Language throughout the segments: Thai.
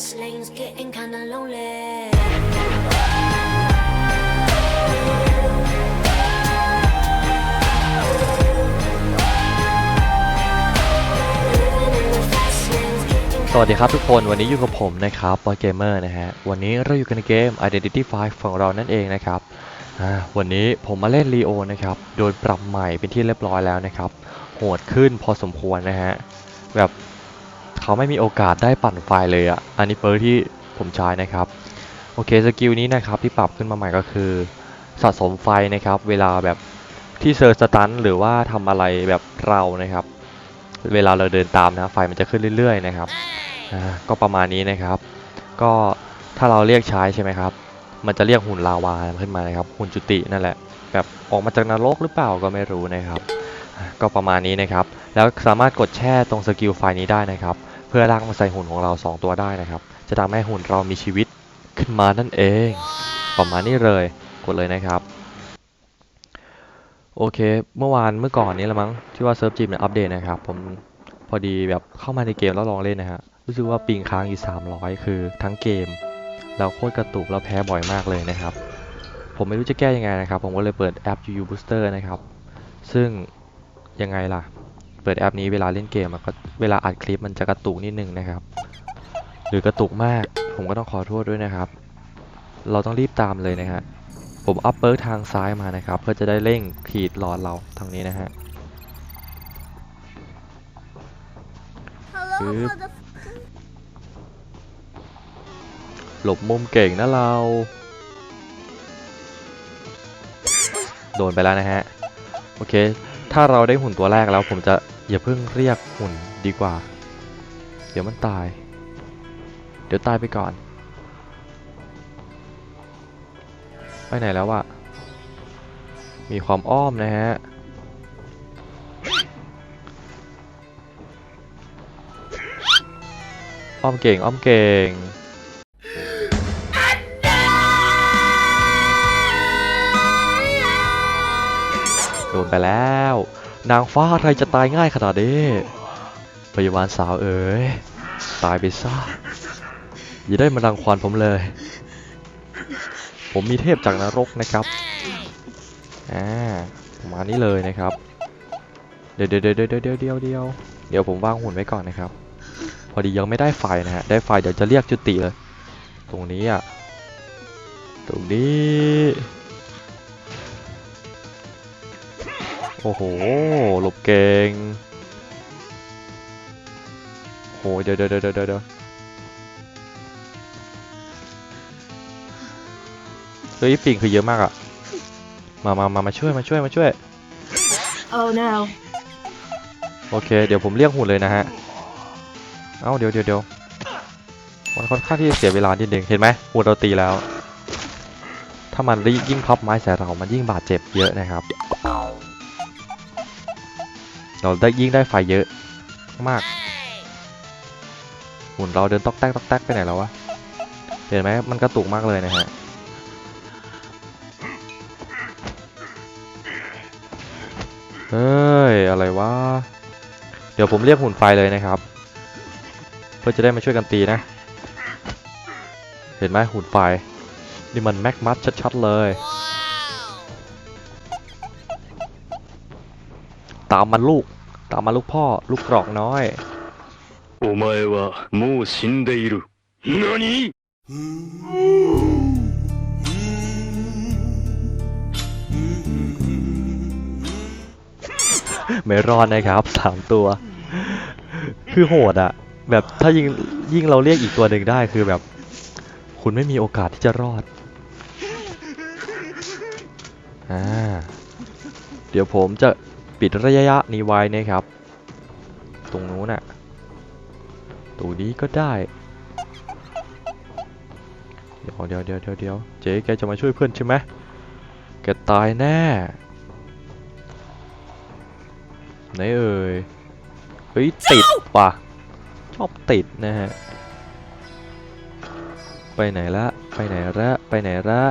fast lanes, getting kinda lonely. Living in the fast lanes, getting สวัสดีครับทุกคนวันนี้อยู่กับผมนะครับบอยเกมเมอร์นะฮะวันนี้เราอยู่กันในเกม Identity 5 ของเรานั่นเองนะครับอ่าวันนี้ผมมาเล่น Leo นะครับโดยปรับใหม่เป็นที่เรียบร้อยแล้วนะครับโหดขึ้นพอสมควรนะฮะแบบ เขาไม่มีโอกาสได้ปั่นไฟเลยอะ่ะ อันนี้เปิร์ที่ผมใช้นะครับ โอเคสกิลนี้นะครับที่ปรับขึ้นมาใหม่ก็คือ สะสมไฟนะครับ เวลาแบบที่เซอร์สตันหรือว่าทำอะไรแบบเรานะครับ เวลาเราเดินตามนะไฟมันจะขึ้นเรื่อยๆนะครับก็ประมาณนี้นะครับ ก็ถ้าเราเรียกใช้ใช่ไหมครับ มันจะเรียกหุ่นลาวาขึ้นมานะครับ หุ่นจุตินั่นแหละ แบบออกมาจากนรกหรือเปล่าก็ไม่รู้นะครับ ก็ประมาณนี้นะครับ แล้วสามารถกดแช่ตรงสกิลไฟนี้ได้นะครับ เพื่อลากมาใส่หุ่นของเรา 2 ตัวได้นะครับ จะทำให้หุ่นเรามีชีวิตขึ้นมานั่นเอง ประมาณนี้เลย กดเลยนะครับ โอเค เมื่อวานเมื่อก่อนนี้ละมั้งที่ว่าเซิร์ฟจีมเนี่ยอัปเดตนะครับ ผมพอดีแบบเข้ามาในเกมแล้วลองเล่นนะฮะ รู้สึกว่าปิงค้างอยู่ 300 คือทั้งเกมแล้วโคตรกระตุกแล้วแพ้บ่อยมากเลยนะครับ ผมไม่รู้จะแก้ยังไงนะครับ ผมก็เลยเปิดแอป UU Booster นะครับ ซึ่งยังไงล่ะ เปิดแอปนี้เวลาเล่นเกมอะก็เวลาอัดคลิปมันจะกระตุกนิดนึงนะครับ หรือกระตุกมากผมก็ต้องขอโทษด้วยนะครับ เราต้องรีบตามเลยนะฮะผมอัพเปิร์กทางซ้ายมานะครับ เพื่อจะได้เร่งขีดหลอดเราทางนี้นะฮะ Hello, Yep. mother. หลบมุมเก่งนะเรา โดนไปแล้วนะฮะ โอเค ถ้าเราได้หุ่นตัวแรกแล้วผมจะอย่าเพิ่งเรียกหุ่นดีกว่า เดี๋ยวมันตาย เดี๋ยวตายไปก่อน ไปไหนแล้วอะมีความอ้อมนะฮะอ้อมเก่งอ้อมเก่ง นไปแล้ว นางฟ้าอะไรจะตายง่ายขนาดนี้พยาบาลสาวเอ๋ยตายไปซะอย่าได้มารังควานผมเลย ผมมีเทพจากนรกนะครับอ่ามานี้เลยนะครับ เดี๋ยวเดี๋ยวเดี๋ยวเดี๋ยวเดี๋ยวเดี๋ยวเดี๋ยวเดี๋ยวผมวางหุ่นไว้ก่อนนะครับ พอดียังไม่ได้ไฟนะฮะได้ไฟเดี๋ยวจะเรียกจุติเลย ตรงนี้อะตรงนี้ โอ้โห หลบเก่งโหเดี๋ยวเดี๋ยวเดี๋ยวเดี๋ยวเดี๋ยวเฮ้ยปิงคือเยอะมากอะมามามามาช่วย มาช่วย มาช่วย Oh no. โอเค เดี๋ยวผมเรียกหุ่นเลยนะฮะ เอ้า เดี๋ยวเดี๋ยวเดี๋ยวมันค่อนข้างที่จะเสียเวลานิดนึงเห็นไหมหุ่นเราตีแล้ว ถ้ามันยิ่งพับไม้ใส่เรา มันยิ่งบาดเจ็บเยอะนะครับ เราได้ยิ่งได้ไฟเยอะมากหุ่นเราเดินตอกแตกตอกแตกไปไหนแล้ววะเห็นไหมมันกระตุกมากเลยนะฮะเฮ้ยอะไรวะเดี๋ยวผมเรียกหุ่นไฟเลยนะครับ เพื่อจะได้มาช่วยกันตีนะ เห็นไหมหุ่นไฟนี่มันแม็กมัสชัดๆเลย ตามมันลูก ตามมาลูกพ่อ ลูกกรอกน้อย お前はもう死んでいる。何 ไม่รอดนะครับสามตัว คือโหดอะแบบถ้ายิ่งยิ่งเราเรียกอีกตัวหนึ่งได้คือแบบ คุณไม่มีโอกาสที่จะรอดอ่าเดี๋ยวผมจะ ปิดระยะนี้ไว้นะครับ ตรงนู้นน่ะตรงนี้ก็ได้ เดี๋ยวเดี๋ยวเดี๋ยวเดี๋ยวเดี๋ยวเจ๊แกจะมาช่วยเพื่อนใช่ไหมแกตายแน่ไหนเอ่ยเฮ้ยติดว่ะชอบติดนะฮะไปไหนละไปไหนละไปไหนละ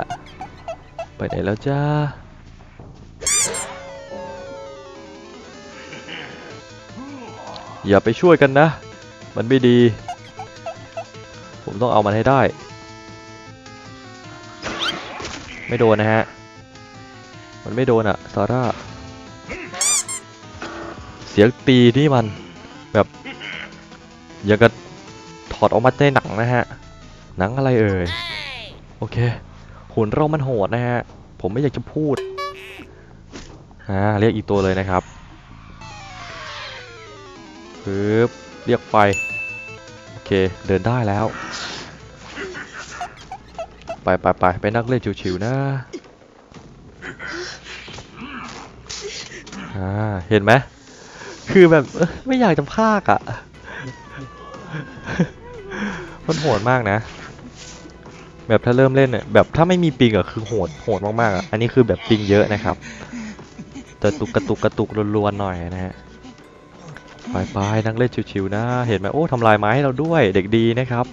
ไปไหนแล้วจ้า อย่าไปช่วยกันนะ มันไม่ดี ผมต้องเอามันให้ได้ ไม่โดนนะฮะ มันไม่โดนอะซาร่า เสียงตีนี่มัน แบบอย่างกับถอดออกมาในหนังนะฮะ หนังอะไรเอ่ย โอเคหุ่นเรามันโหดนะฮะ ผมไม่อยากจะพูดอ่าเรียกอีกตัวเลยนะครับ ปึ๊บเรียกไฟโอเค เดินได้แล้ว ไปไปไปไปนั่งเล่นชิวๆนะอ่าเห็นไหม คือแบบไม่อยากจะพากอะ่ะ มันโหดมากนะ แบบถ้าเริ่มเล่นเนี่ย แบบถ้าไม่มีปิงอะคือโหด โหดมากๆอะอันนี้คือแบบปิงเยอะนะครับ แต่ตุกกระตุกกระตุกรวนๆหน่อยนะฮะ ไปไปนั่งเล่นชิวๆนะ เห็นไหมโอ้ทำลายไม้ให้เราด้วยเด็กดีนะครับ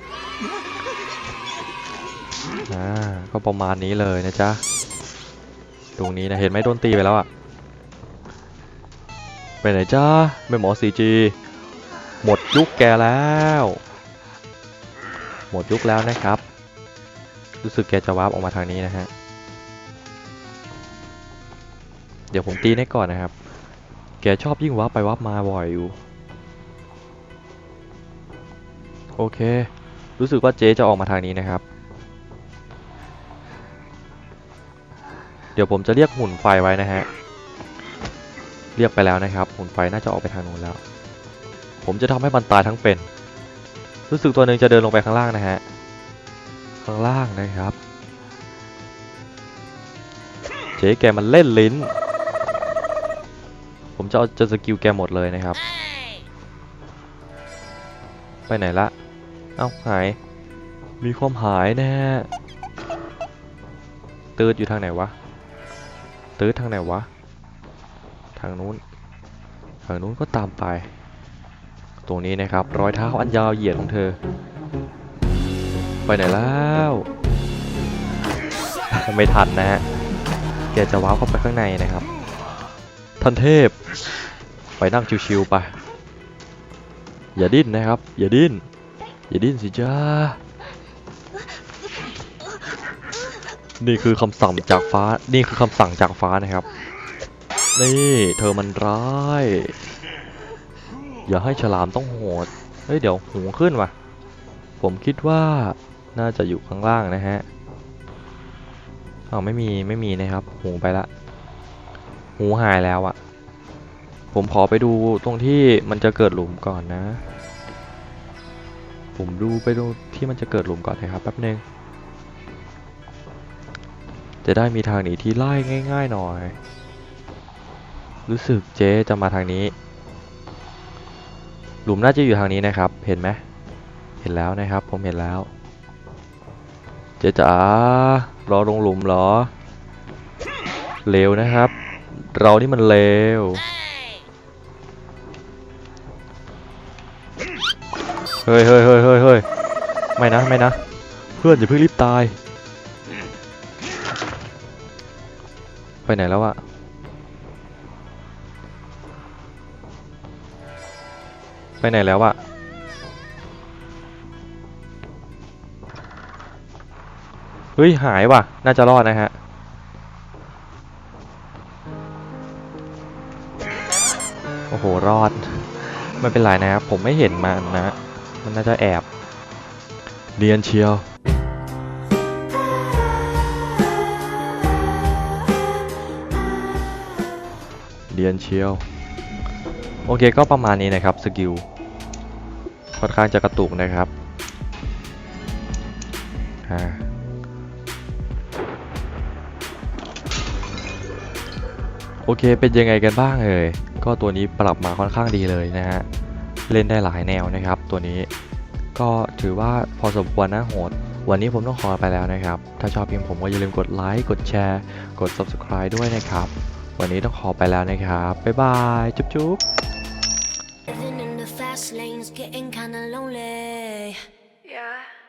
อ่าก็ประมาณนี้เลยนะจ๊ะตรงนี้นะเห็นไหมโดนตีไปแล้วอะไปไหนจ้าแม่หมอ 4G หมดยุคแกแล้ว หมดยุคแล้วนะครับ รู้สึกแกจะวาร์ปออกมาทางนี้นะฮะเดี๋ยวผมตีให้ก่อนนะครับ แกชอบยิ่งวาร์ปไปวาร์ปมาบ่อยอยู่ โอเค รู้สึกว่าเจ๊จะออกมาทางนี้นะครับ เดี๋ยวผมจะเรียกหุ่นไฟไว้นะฮะ เรียกไปแล้วนะครับ หุ่นไฟน่าจะออกไปทางนู้นแล้ว ผมจะทำให้มันตายทั้งเป็น รู้สึกตัวหนึ่งจะเดินลงไปข้างล่างนะฮะ ข้างล่างนะครับ เจ๊แกมันเล่นลิ้น ผมจะเอาจะสกิลแกหมดเลยนะครับ ไปไหนละ เอาหาย มีความหายแน่ตืดอยู่ทางไหนวะตืดทางไหนวะ ทางนู้น ทางนู้นก็ตามไป ตรงนี้นะครับ รอยเท้าอันยาวเหยียดของเธอ ไปไหนแล้ว ไม่ทันนะฮะแกจะว้าวเข้าไปข้างในนะครับ ท่านเทพ ไปนั่งชิวๆไป อย่าดิ้นนะครับ อย่าดิ้น อย่าดิ้นสิจ้า นี่คือคำสั่งจากฟ้า นี่คือคำสั่งจากฟ้านะครับ นี่เธอมันร้าย อย่าให้ฉลามต้องโหด เฮ้ยเดี๋ยวหูขึ้นว่ะ ผมคิดว่าน่าจะอยู่ข้างล่างนะฮะอ้าไม่มีไม่มีนะครับ หูไปละ หูหายแล้วอะผมขอไปดูตรงที่มันจะเกิดหลุมก่อนนะ ผมดูไปตรงที่มันจะเกิดหลุมก่อนนะครับแป๊บนึง จะได้มีทางหนีที่ไล่ง่าย ๆ หน่อย รู้สึกเจ๊จะมาทางนี้ หลุมน่าจะอยู่ทางนี้นะครับ เห็นไหมเห็นแล้วนะครับ ผมเห็นแล้ว เจ๊จ๋ารอลงหลุมเหรอเร็วนะครับ เรานี่มันเร็ว เฮ้ยเฮ้ยเฮ้ยเฮ้ยเฮ้ยไม่นะไม่นะ เพื่อนอย่าเพิ่งรีบตาย ไปไหนแล้วอะไปไหนแล้วอะเฮ้ย หายว่ะ น่าจะรอดนะฮะ โอ้โห รอด ไม่เป็นไรนะครับ ผมไม่เห็นมันนะ มันน่าจะแอบเรียนเชียวเรียนเชียว โอเคก็ประมาณนี้นะครับสกิลค่อนข้างจะกระตุกนะครับอ่าโอเค เป็นยังไงกันบ้างเอ่ย ก็ตัวนี้ปรับมาค่อนข้างดีเลยนะฮะ เล่นได้หลายแนวนะครับ ตัวนี้ก็ถือว่าพอสมควรนะโหด วันนี้ผมต้องขอไปแล้วนะครับ ถ้าชอบเพียงผมก็อย่าลืมกดไลค์กดแชร์กด subscribe ด้วยนะครับ วันนี้ต้องขอไปแล้วนะครับ บ๊ายบาย จุ๊บจุ๊บ Living in the fast lanes, getting kinda lonely. Yeah.